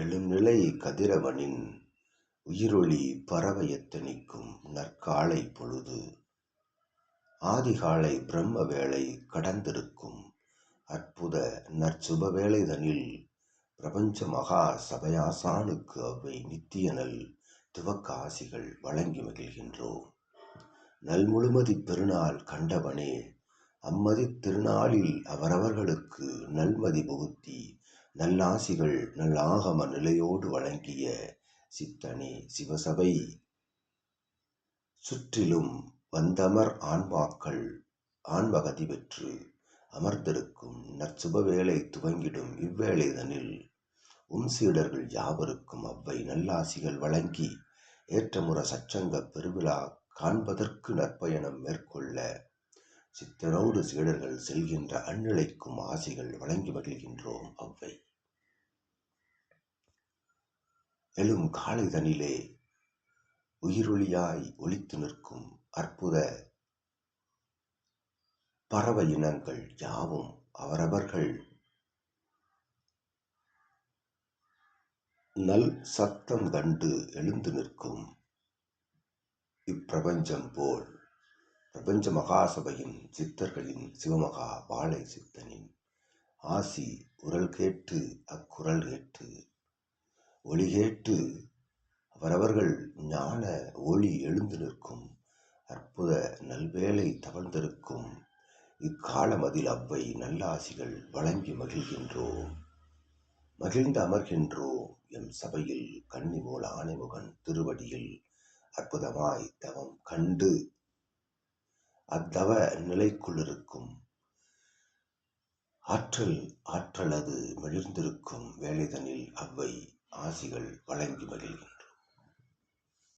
எழுநிலை கதிரவனின் உயிரொளி பரவ எத்தனிக்கும் நற்காலை பொழுது. ஆதிகாலை பிரம்ம வேளை கடந்திருக்கும் அற்புத நற்சுப வேளைதனில் பிரபஞ்ச மகா சபையாசானுக்கு அவை நித்தியனல் துவக்க ஆசிகள் வழங்கி மகிழ்கின்றோம். நல்முழுமதி பெருநாள் கண்டவனே அம்மதி திருநாளில் அவரவர்களுக்கு நல்மதி புகுத்தி நல்லாசிகள் நல்லாகம நிலையோடு வழங்கிய சித்தனே சிவசபை. சுற்றிலும் வந்தமர் ஆன்மாக்கள் ஆன்மகதி பெற்று அமர்ந்திருக்கும் நற்சுபவேளை துவங்கிடும் இவ்வேளைதனில் உம் சீடர்கள் யாவருக்கும் அவ்வை நல்லாசிகள் வழங்கி ஏற்றமுற சச்சங்க பெருவிழா காண்பதற்கு நற்பயணம் மேற்கொள்ள சித்தனோடு சீடர்கள் செல்கின்ற அந்நிலைக்கும் ஆசிகள் வழங்கி மகிழ்கின்றோம் அவ்வை. எழும் காலைதனிலே உயிரொளியாய் ஒளித்து நிற்கும் அற்புத பறவை இனங்கள் யாவும் அவரவர்கள். நல் சத்தம் கண்டு எழுந்து நிற்கும் இப்பிரபஞ்சம் போல் பிரபஞ்ச மகாசபையின் சித்தர்களின் சிவமகா வாழை சித்தனின் ஆசி உரல் கேட்டு அக்குரல் கேட்டு ஒளி கேட்டு அவரவர்கள் ஞான ஒளி எழுந்து நிற்கும். அற்புத நல்வேளை தவழ்ந்திருக்கும். இக்காலமதில் அவ்வை நல்லாசிகள் வழங்கி மகிழ்கின்றோம். மகிழ்ந்து அமர்கின்றோம் எம் சபையில் கன்னிமூல ஆணைமுகன் திருவடியில். அற்புதமாய் தவம் கண்டு அத்தவ நிலைக்குள்ளிருக்கும் ஆற்றல் ஆற்றலது மெழிர்ந்திருக்கும் வேலைதனில் அவ்வை ஆசிகள் வழங்கி மகிழ்கின்றோம்